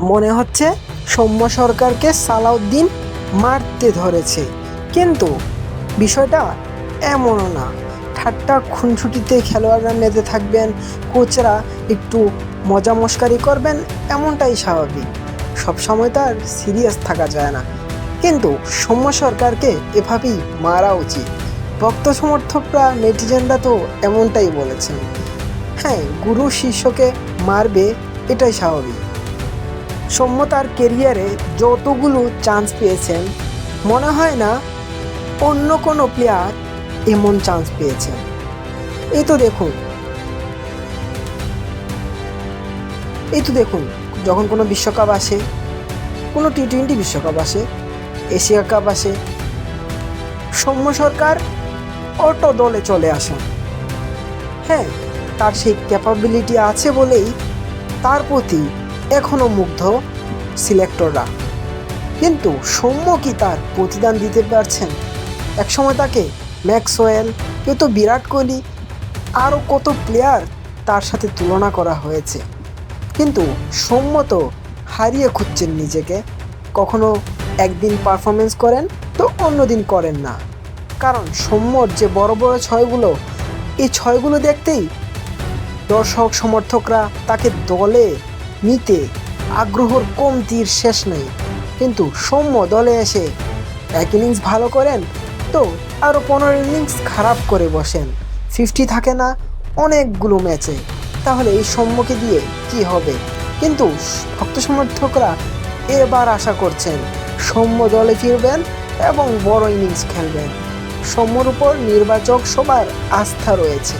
মনে হচ্ছে সৌম্য সরকারকে সালাউদ্দিন মারতে ধরেছে। কিন্তু বিষয়টা এমনও না। ঠাট্টা খুনসুটিতে খেলোয়াড়রা মেতে থাকবেন, কোচরা একটু মজা মস্কারি করবেন, এমনটাই স্বাভাবিক। সবসময় তো আর সিরিয়াস থাকা যায় না। কিন্তু সৌম্য সরকারকে এভাবেই মারা উচিত। ভক্ত সমর্থকরা, নেটিজেনরা তো এমনটাই বলেছেন। হ্যাঁ গুরু শিষ্যকে মারবে, এটাই স্বাভাবিক। সৌম্য তার কেরিয়ারে যতগুলো চান্স পেয়েছেন, মনে হয় না অন্য কোনো প্লেয়ার এমন চান্স পেয়েছেন এই তো দেখুন। এই তো দেখুন, যখন কোনো বিশ্বকাপ আসে, কোনো টি টোয়েন্টি বিশ্বকাপ আসে এশিয়া কাপ আসে, সৌম্য সরকার অটো দলে চলে আসেন। হ্যাঁ তার সেই ক্যাপাবিলিটি আছে বলেই তার প্রতি এখনও মুগ্ধ সিলেক্টররা। কিন্তু সৌম্য কি তার প্রতিদান দিতে পারছেন? একসময় তাকে ম্যাক্সওয়েল কেউ তো বিরাট কোহলি আরও কত প্লেয়ার তার সাথে তুলনা করা হয়েছে। কিন্তু সৌম্য তো হারিয়ে খুঁজছেন নিজেকে। কখনো একদিন পারফরমেন্স করেন, তো অন্যদিন করেন না। কারণ সৌম্যর যে বড় বড় ছয়গুলো, এই ছয়গুলো দেখতেই দর্শক সমর্থকরা তাকে দলে নিতে আগ্রহর কমতির শেষ নেই। কিন্তু সৌম্য দলে এসে এক ইনিংস ভালো করেন তো আরও পনেরো ইনিংস খারাপ করে বসেন। ফিফটি থাকে না অনেকগুলো ম্যাচে তাহলে এই সৌম্যকে দিয়ে কি হবে? কিন্তু ভক্ত সমর্থকরা এবার আশা করছেন সৌম্য দলে ফিরবেন এবং বড় ইনিংস খেলবেন। সৌম্যর উপর নির্বাচক সবার আস্থা রয়েছে।